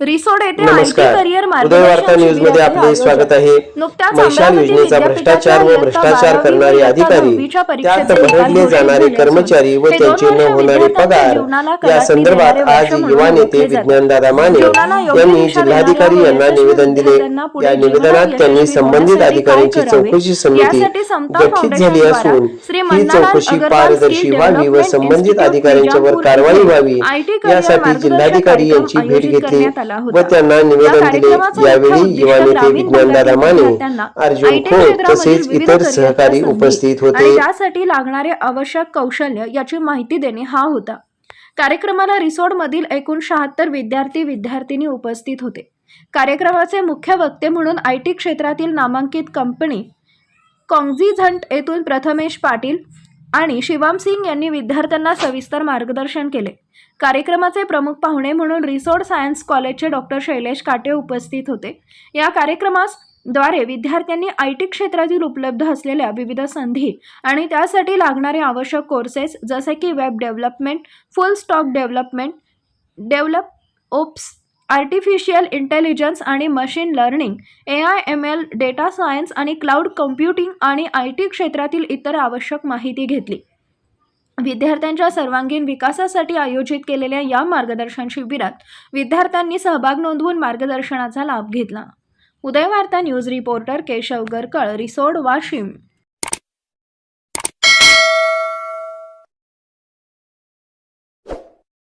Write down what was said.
रिसोड येथे आयटी नमस्कार. करिअर उदय वार्ता न्यूजमध्ये आपले स्वागत आहे. अमरावती योजनेचा भ्रष्टाचार व भ्रष्टाचार करणारे अधिकारी त्यात भरडले घोषित जाणारे कर्मचारी व त्यांचे न होणारे पगार. या संदर्भात आज युवा नेते ओळखले जाते. विज्ञानदादा माने यांनी जिल्हाधिकारी यांना निवेदन दिले. या निवेदनात त्यांनी संबंधित अधिकाऱ्यांची? चौकशी समिती गठीत झाली असून ही चौकशी पारदर्शी व्हावी व संबंधित अधिकाऱ्यांच्यावर कारवाई व्हावी. यासाठी मार्गदर्शन जिल्हाधिकारी यांची भेट घेतली. आला होता. व त्यांना निवेदन दिले. यावेळी युवा नेते विज्ञानदादा माने अर्जुन खोत तसेच इतर सहकारी उपस्थित होते. त्यासाठी लागणारे आवश्यक कौशल्य याची माहिती देणे हा होता. कार्यक्रमाला रिसोडमधील एकूण शहात्तर विद्यार्थी विद्यार्थिनी उपस्थित होते. कार्यक्रमाचे मुख्य वक्ते म्हणून आय टी क्षेत्रातील नामांकित कंपनी कॉन्झिझंट येथून प्रथमेश पाटील आणि शिवाम सिंग यांनी विद्यार्थ्यांना सविस्तर मार्गदर्शन केले. कार्यक्रमाचे प्रमुख पाहुणे म्हणून रिसोड सायन्स कॉलेजचे डॉक्टर शैलेश काटे उपस्थित होते. या कार्यक्रमासद्वारे विद्यार्थ्यांनी आय टी क्षेत्रातील उपलब्ध असलेल्या विविध संधी आणि त्यासाठी लागणारे आवश्यक कोर्सेस जसे की web development full stack development DevOps artificial intelligence आणि machine learning A I M L data science आणि क्लाउड कम्प्युटिंग आणि आय टी क्षेत्रातील इतर आवश्यक माहिती घेतली. विद्यार्थ्यांच्या सर्वांगीण विकासासाठी आयोजित केलेल्या या मार्गदर्शन शिबिरात विद्यार्थ्यांनी सहभाग नोंदवून मार्गदर्शनाचा लाभ घेतला. Udayvarta news reporter Keshav Garkal Risod Washim.